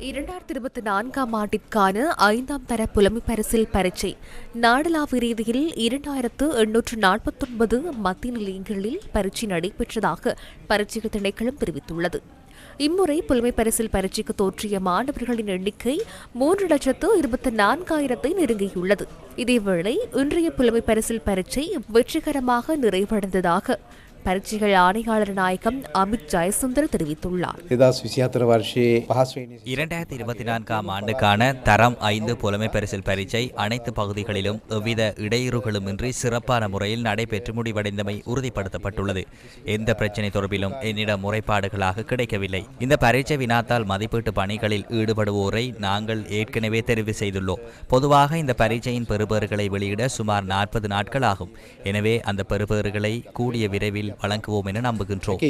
இரண்டாயிரத்தி இருபத்தி நான்காம் ஆண்டிற்கான ஐந்தாம் தர புலமைப்பரிசில் பரீட்சை. நாடளாவிய ரீதியில் இரண்டாயிரத்து எண்ணூற்று நாற்பத்தொன்பது மத்திய நிலையங்களில் பரீட்சை நடைபெற்றதாக பரீட்சைகள் திணைக்களம் தெரிவித்துள்ளது. இம்முறை புலமை பரிசில் பரீட்சைக்கு தோற்றிய மாணவர்களின் எண்ணிக்கை மூன்று லட்சத்து இருபத்தி நான்காயிரத்தை நெருங்கியுள்ளது. இதேவேளை இன்றைய புலமை பரிசில் பரீட்சை வெற்றிகரமாக நிறைவடைந்ததாக பரீட்சைகள் ஆணையாளர் நாயகம் அமித் ஜெயசுந்தர் தெரிவித்துள்ளார். இரண்டாயிரத்தி இருபத்தி நான்காம் ஆண்டுக்கான தரம் ஐந்து புலமை பரிசில் பரீட்சை அனைத்து பகுதிகளிலும் எவ்வித இடையூறுகளுமின்றி சிறப்பான முறையில் நடைபெற்று முடிவடைந்தமை உறுதிப்படுத்தப்பட்டுள்ளது. எந்த பிரச்சினை தொடர்பிலும் என்னிடம் முறைப்பாடுகளாக கிடைக்கவில்லை. இந்த பரீட்சை வினாத்தால் மதிப்பீட்டு பணிகளில் ஈடுபடுவோரை நாங்கள் ஏற்கனவே தெரிவு செய்துள்ளோம். பொதுவாக இந்த பரீட்சையின் பெறுபேறுகளை வெளியிட சுமார் நாற்பது நாட்கள் ஆகும். எனவே அந்த பெறுபேறுகளை கூடிய விரைவில் வழங்குவோம் என நம்புகின்றோம்.